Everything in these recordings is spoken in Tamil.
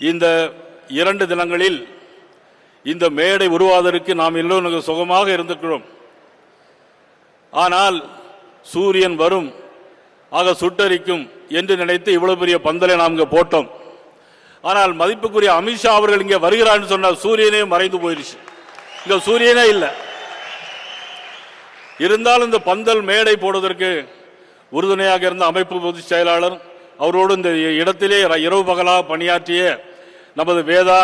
இந்த இரண்டு தினங்களில் இந்த மேடை உருவாவதற்கு நாம் எல்லோரும் சுகமாக இருந்திருக்கிறோம். ஆனால் சூரியன் வரும் ஆக சுட்டரிக்கும் என்று நினைத்து இவ்வளவு பெரிய பந்தலை நாம் இங்கே போட்டோம். ஆனால் மதிப்புக்குரிய அமித்ஷா அவர்கள் இங்கே வருகிறான்னு சொன்னால் சூரியனே மறைந்து போயிருச்சு. இங்கே சூரியனே இல்லை. இருந்தாலும் இந்த பந்தல் மேடை போடுவதற்கு உறுதுணையாக இருந்த அமைப்பு பொதுச் செயலாளர் அவரோடு இந்த இடத்திலே இரவு பகலாக பணியாற்றிய நமது வேதா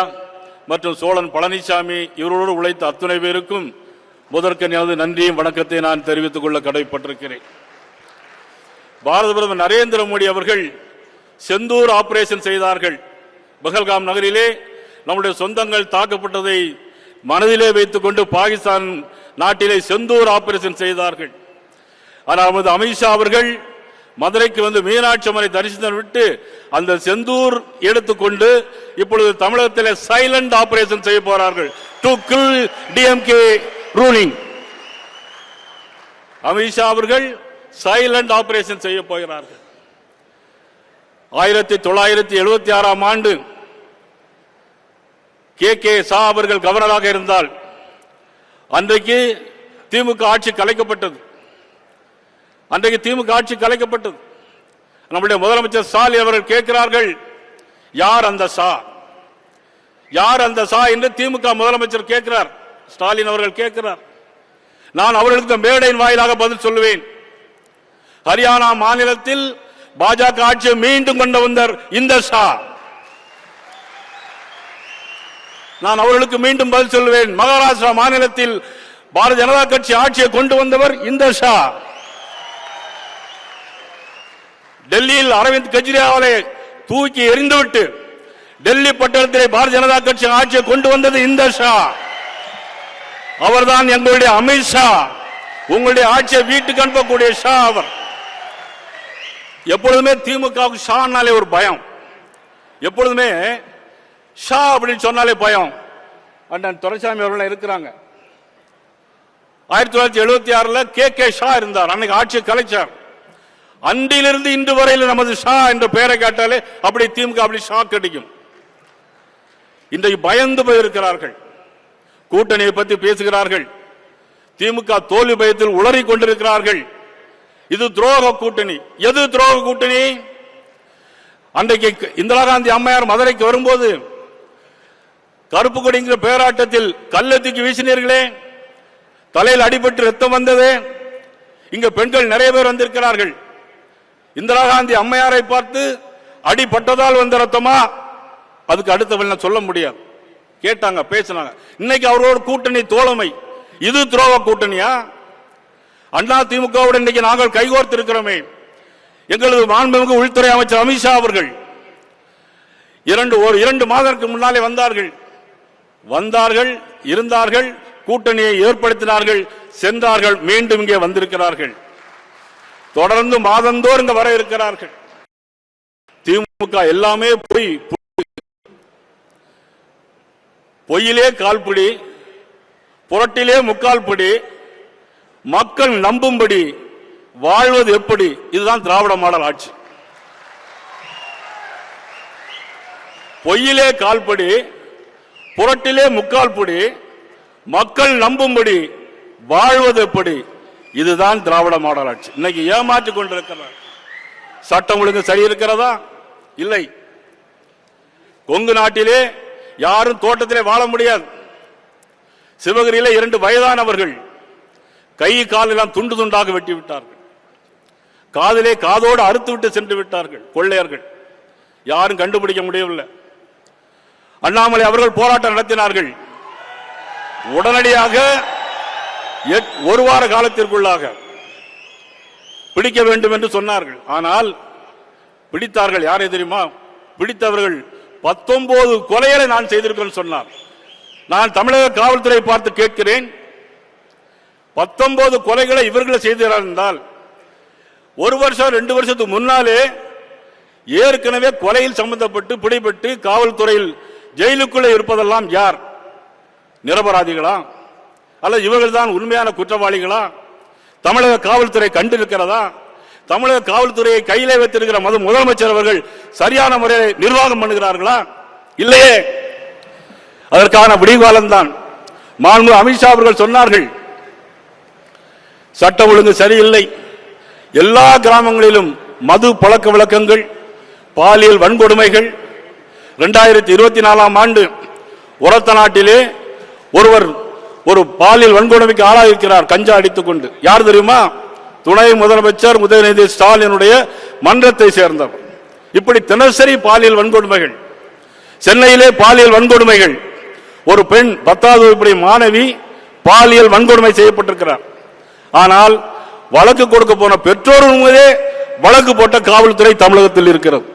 மற்றும் சோழன் பழனிசாமி இவரோடு உழைத்த அத்துணை பேருக்கும் முதற்கன் எனது நன்றியும் வணக்கத்தை நான் தெரிவித்துக் கொள்ள கடமைப்பட்டிருக்கிறேன் பாரத பிரதமர் நரேந்திர மோடி அவர்கள் செந்தூர் ஆபரேஷன் செய்தார்கள். பகல்காம் நகரிலே நம்முடைய சொந்தங்கள் தாக்கப்பட்டதை மனதிலே வைத்துக் கொண்டு பாகிஸ்தான் நாட்டிலே செந்தூர் ஆபரேஷன் செய்தார்கள். ஆனால் நமது அமித்ஷா அவர்கள் மதுரைக்கு வந்து மீனாட்சி அம்மனை தரிசனம் விட்டு அந்த செந்தூர் எடுத்துக்கொண்டு இப்பொழுது தமிழகத்தில் சைலண்ட் ஆபரேஷன் செய்ய போறார்கள். To kill DMK ruling Amit Shah அவர்கள் சைலண்ட் ஆபரேஷன் செய்ய போகிறார்கள். ஆயிரத்தி தொள்ளாயிரத்தி எழுபத்தி ஆறாம் ஆண்டு கே கே சா அவர்கள் கவர்னராக இருந்தால் அன்றைக்கு திமுக ஆட்சி கலைக்கப்பட்டது. அன்றைக்கு திமுக ஆட்சி கலைக்கப்பட்டது நம்முடைய முதலமைச்சர் ஸ்டாலின் அவர்கள் கேட்கிறார்கள் யார் அந்த சா? யார் அந்த சா? என்று திமுக முதலமைச்சர் கேட்கிறார். ஸ்டாலின் அவர்கள் கேட்கிறார். நான் அவர்களுக்கு மேடையின் வாயிலாக பதில் சொல்லுவேன். ஹரியானா மாநிலத்தில் பாஜக ஆட்சியை மீண்டும் கொண்டு வந்தார் இந்த ஷா நான் அவர்களுக்கு மீண்டும் பதில் சொல்லுவேன். மகாராஷ்டிரா மாநிலத்தில் பாரதிய ஜனதா கட்சி ஆட்சியை கொண்டு வந்தவர் இந்த ஷா டெல்லியில் அரவிந்த் கெஜ்ரிவாலை தூக்கி எறிந்துவிட்டு டெல்லி பட்டணத்திலே பாரதிய ஜனதா கட்சி ஆட்சியை கொண்டு வந்தது இந்த ஷா. அவர்தான் எங்களுடைய அமித்ஷா உங்களுடைய ஆட்சியை வீட்டுக்கு அனுப்பக்கூடிய ஷா அவர். எப்பொழுதுமே திமுகவுக்கு ஷானாலே ஒரு பயம். எப்பொழுதுமே ஷா அப்படின்னு சொன்னாலே பயம். அண்ணன் துரைசாமி அவர்கள் இருக்கிறாங்க. ஆயிரத்தி தொள்ளாயிரத்தி எழுபத்தி ஆறுல கே கே ஷா இருந்தார். அன்னைக்கு ஆட்சியை கலைச்சார். அன்றிலிருந்து இன்று வரையில் நமது ஷா என்ற பெயரை கேட்டாலே அப்படி திமுக அப்படி ஷாக் அடிக்கும். இன்றைக்கு பயந்து போயிருக்கிறார்கள். கூட்டணியை பற்றி பேசுகிறார்கள். திமுக தோல்வி பயத்தில் உளறிக் கொண்டிருக்கிறார்கள். இது துரோக கூட்டணி. எது துரோக கூட்டணி? அன்றைக்கு இந்திரா காந்தி அம்மையார் மதுரைக்கு வரும்போது கருப்பு கொடிங்கிற பேராட்டத்தில் கல்லத்துக்கு வீசினீர்களே. தலையில் அடிபட்டு ரத்தம் வந்தது. இங்க பெண்கள் நிறைய பேர் வந்திருக்கிறார்கள். இந்திரா காந்தி அம்மையாரை பார்த்து அடிபட்டதால் வந்த ரத்தமா அதுக்கு அடுத்த சொல்ல முடியாது. கேட்டாங்க பேசினாங்க. இன்னைக்கு அவரோட கூட்டணி தோழமை. இது துரோக கூட்டணியா? அண்ணா திமுகவுடன் இன்னைக்கு நாங்கள் கைகோர்த்து இருக்கிறோமே எங்களது மாண்புமிகு உள்துறை அமைச்சர் அமித்ஷா அவர்கள். இரண்டு ஒரு இரண்டு மாதத்திற்கு முன்னாலே வந்தார்கள். வந்தார்கள் இருந்தார்கள் கூட்டணியை ஏற்படுத்தினார்கள் சென்றார்கள் மீண்டும் இங்கே வந்திருக்கிறார்கள். தொடர்ந்து மாதந்தோறும் இங்க வர இருக்கிறார்கள். திமுக எல்லாமே பொய் பொய்யிலே கால்படி புரட்டிலே முக்கால்படி மக்கள் நம்பும்படி வாழ்வது எப்படி? இதுதான் திராவிட மாடல் ஆட்சி. பொய்யிலே கால்படி புரட்டிலே முக்கால்படி மக்கள் நம்பும்படி வாழ்வது எப்படி? இதுதான் திராவிட மாடல் ஆட்சி இன்னைக்கு ஏமாற்றிக் கொண்டிருக்கிறார். சட்டம் ஒழுங்கு சரி இருக்கிறதா இல்லை. கொங்கு நாட்டிலே யாரும் தோட்டத்திலே வாழ முடியாது. சிவகிரியில இரண்டு வயதானவர்கள் கை காலெல்லாம் துண்டு துண்டாக வெட்டி விட்டார்கள். காதிலே காதோடு அறுத்து விட்டு சென்று விட்டார்கள் கொள்ளையர்கள். யாரும் கண்டுபிடிக்க முடியவில்லை. அண்ணாமலை அவர்கள் போராட்டம் நடத்தினார்கள். உடனடியாக ஒரு வார காலத்திற்குள்ளாக பிடிக்க வேண்டும் என்று சொன்னார்கள். ஆனால் பிடித்தார்கள். யாரை தெரியுமா? பிடித்தவர்கள் பத்தொன்பது கொலைகளை நான் செய்திருக்கிறேன் சொன்னார். நான் தமிழக காவல்துறை பார்த்து கேட்கிறேன். பத்தொன்பது கொலைகளை இவர்களை செய்திருந்தால் என்றால் ஒரு வருஷம் ரெண்டு வருஷத்துக்கு முன்னாலே ஏற்கனவே கொலையில் சம்பந்தப்பட்டு பிடிபட்டு காவல்துறையில் ஜெயிலுக்குள்ளே இருப்பதெல்லாம் யார்? நிரபராதிகளா? அல்ல இவர்கள் தான் உண்மையான குற்றவாளிகளா? தமிழக காவல்துறை கண்டிருக்கிறதா? தமிழக காவல்துறையை கையிலே வைத்திருக்கிற மது முதலமைச்சர் அவர்கள் சரியான முறையில் நிர்வாகம் பண்ணுகிறார்களா? இல்லையே. அதற்கான விடிகாலம் தான். மாண்பு அமித்ஷா அவர்கள் சொன்னார்கள் சட்ட ஒழுங்கு சரியில்லை. எல்லா கிராமங்களிலும் மது பழக்க வழக்கங்கள் பாலியல் வன்கொடுமைகள். இரண்டாயிரத்தி இருபத்தி நாலாம் ஆண்டு உரத்த நாட்டிலே பாலியல் வன்கொடுமைக்கு ஆளாயிருக்கிறார். கஞ்சா அடித்துக் கொண்டு. யார் தெரியுமா? துணை முதலமைச்சர் உதயநிதி ஸ்டாலினுடைய மன்றத்தை சேர்ந்தவர். இப்படி தினசரி பாலியல் வன்கொடுமைகள். சென்னையிலே பாலியல் வன்கொடுமைகள். ஒரு பெண் பத்தாவது வகுப்புடைய மாணவி பாலியல் வன்கொடுமை செய்யப்பட்டிருக்கிறார். ஆனால் வழக்கு கொடுக்க போன பெற்றோர் மீதே வழக்கு போட்ட காவல்துறை தமிழகத்தில் இருக்கிறது.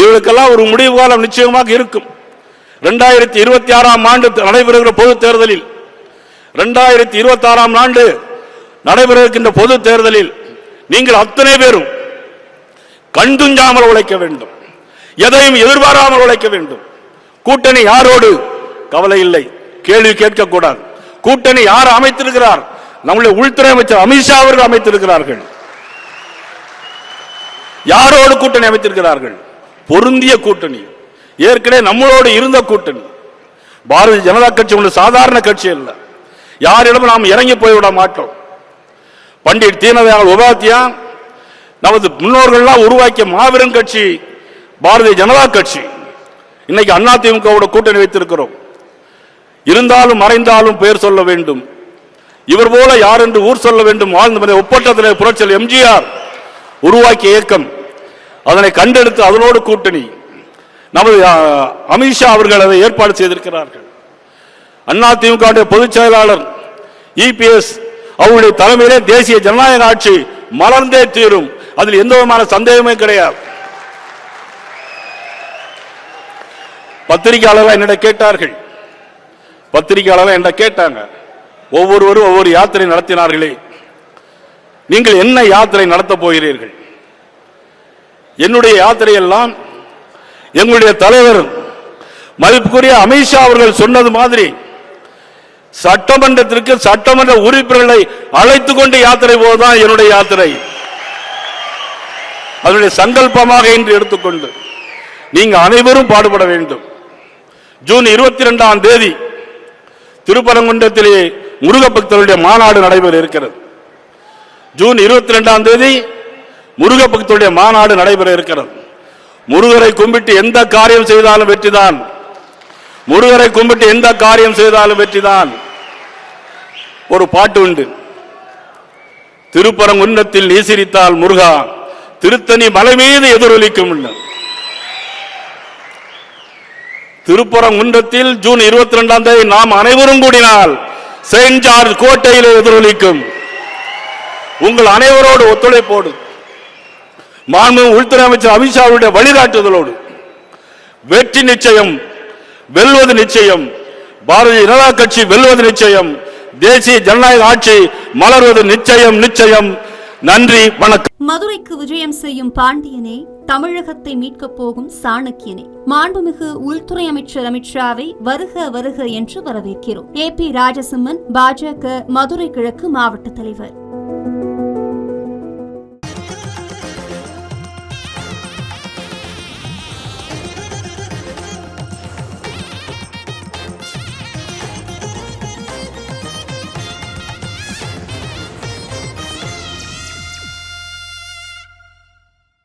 இவளுக்கெல்லாம் ஒரு முடிவு காலம் நிச்சயமாக இருக்கும். இரண்டாயிரத்தி இருபத்தி ஆறாம் ஆண்டு நடைபெறுகிற பொது தேர்தலில் இரண்டாயிரத்தி இருபத்தி ஆறாம் ஆண்டு நடைபெற இருக்கின்ற பொது தேர்தலில் நீங்கள் அத்தனை பேரும் கண்டுஞ்சாமல் உழைக்க வேண்டும். எதையும் எதிர்பாராமல் உழைக்க வேண்டும். கூட்டணி யாரோடு? கவலை இல்லை. கேள்வி கேட்கக்கூடாது. கூட்டணி யார் அமைத்திருக்கிறார்? நம்முடைய உள்துறை அமைச்சர் அமித்ஷா அவர்கள் அமைத்திருக்கிறார்கள். யாரோடு கூட்டணி அமைத்திருக்கிறார்கள்? பொருந்திய கூட்டணி. ஏற்கனவே நம்மளோடு இருந்த கூட்டணி. பாரதிய ஜனதா கட்சி ஒன்று சாதாரண கட்சி இல்லை யாரிடமும் நாம் இறங்கி போய்விட மாட்டோம். பண்டிட் தீனதயாள் உபாத்தியா நமது முன்னோர்கள்லாம் உருவாக்கிய மாபெரும் கட்சி பாரதிய ஜனதா கட்சி. இன்னைக்கு அதிமுகவோட கூட்டணி வைத்திருக்கிறோம். இருந்தாலும் மறைந்தாலும் பெயர் சொல்ல வேண்டும். இவர் போல யார் என்று ஊர் சொல்ல வேண்டும். வாழ்ந்த ஒப்பட்டத்தில் புரட்சல் எம்ஜிஆர் உருவாக்கிய இயக்கம். அதனை கண்டெடுத்து அதனோடு கூட்டணி. நமது அமித்ஷா அவர்கள் அதை ஏற்பாடு செய்திருக்கிறார்கள். அதிமுக பொதுச் செயலாளர் இபிஎஸ் அவருடைய தலைமையிலே தேசிய ஜனநாயக ஆட்சி மலர்ந்தே தீரும். அதில் எந்த விதமான சந்தேகமே கிடையாது. பத்திரிகையாளர்கள் என்னிடம் கேட்டார்கள். பத்திரிகையாளர்கள் என்ன கேட்டாங்க. ஒவ்வொருவரும் ஒவ்வொரு யாத்திரை நடத்தினார்களே. நீங்கள் என்ன யாத்திரை நடத்தப் போகிறீர்கள்? என்னுடைய யாத்திரை எல்லாம் எங்களுடைய தலைவர் மதிப்புக்குரிய அமித்ஷா அவர்கள் சொன்னது மாதிரி சட்டமன்றத்திற்கு சட்டமன்ற உறுப்பினர்களை அழைத்துக் கொண்டு யாத்திரை போவதுதான் என்னுடைய யாத்திரை. அதனுடைய சங்கல்பமாக இன்று எடுத்துக்கொண்டு நீங்க அனைவரும் பாடுபட வேண்டும். ஜூன் இருபத்தி இரண்டாம் தேதி திருப்பரங்குன்றத்திலே முருக பக்தருடைய மாநாடு நடைபெற இருக்கிறது. ஜூன் இருபத்தி இரண்டாம் தேதி முருக பக்தருடைய மாநாடு நடைபெற இருக்கிறது. முருகரை கும்பிட்டு எந்த காரியம் செய்தாலும் வெற்றிதான். முருகரை கும்பிட்டு எந்த காரியம் செய்தாலும் வெற்றிதான். ஒரு பாட்டு உண்டு. திருப்பரங்குன்றத்தில் நீசிரித்தால் முருகா திருத்தணி மலை மீது எதிரொலிக்கும் திருப்பரங்குன்றத்தில் ஜூன் இருபத்தி ரெண்டாம் தேதி நாம் அனைவரும் கூடினால் செயின்ட் ஜார்ஜ் கோட்டையில் எதிரொலிக்கும். உங்கள் அனைவரோடு ஒத்துழைப்போடு மாண்பு உள்துறை அமைச்சர் அமித்ஷாவுடைய வழிகாட்டுதலோடு வெற்றி நிச்சயம் வெல்வது நிச்சயம் பாரதிய ஜனதா கட்சி வெல்வது நிச்சயம் தேசிய ஜனநாயக ஆட்சி மலர்வது நிச்சயம் நிச்சயம். நன்றி வணக்கம். மதுரைக்கு விஜயம் செய்யும் பாண்டியனே தமிழகத்தை மீட்கப் போகும் சாணக்கியனே. மாண்புமிகு உள்துறை அமைச்சர் அமித்ஷாவை வருக வருக என்று வரவேற்கிறோம். ஏ பி ராஜசிம்மன் பாஜக மதுரை கிழக்கு மாவட்ட தலைவர்.